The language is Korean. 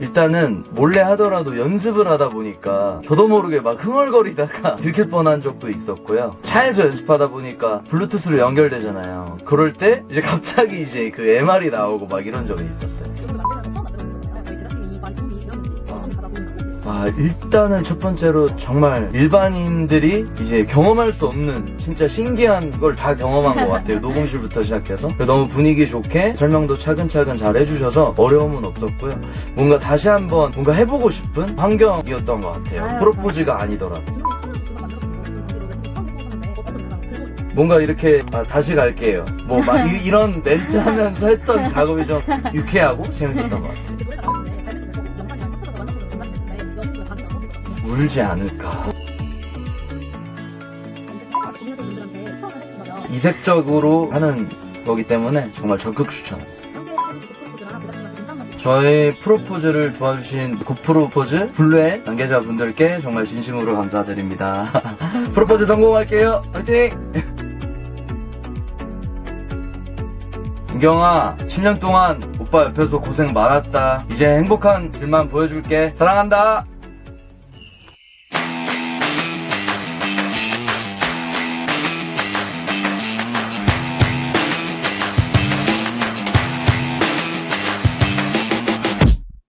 일단은 몰래 하더라도 연습을 하다 보니까 저도 모르게 막 흥얼거리다가 들킬 뻔한 적도 있었고요. 차에서 연습하다 보니까 블루투스로 연결되잖아요. 그럴 때 이제 갑자기 이제 그 MR이 나오고 막 이런 적이 있었어요. 아, 일단은 첫 번째로 정말 일반인들이 이제 경험할 수 없는 진짜 신기한 걸 다 경험한 것 같아요. 녹음실부터 시작해서. 너무 분위기 좋게 설명도 차근차근 잘 해주셔서 어려움은 없었고요. 뭔가 다시 한번 뭔가 해보고 싶은 환경이었던 것 같아요. 아유, 프로포즈가 아니더라도. 뭔가 이렇게 아, 다시 갈게요. 뭐 막 이런 멘트 하면서 했던 작업이 좀 유쾌하고 재밌었던 것 같아요. 울지 않을까. 이색적으로 하는 거기 때문에 정말 적극 추천합니다. 저의 프로포즈를 도와주신 고프로포즈 블루의 관계자분들께 정말 진심으로 감사드립니다. 프로포즈 성공할게요. 화이팅! 은경아, 7년 동안 오빠 옆에서 고생 많았다. 이제 행복한 길만 보여줄게. 사랑한다!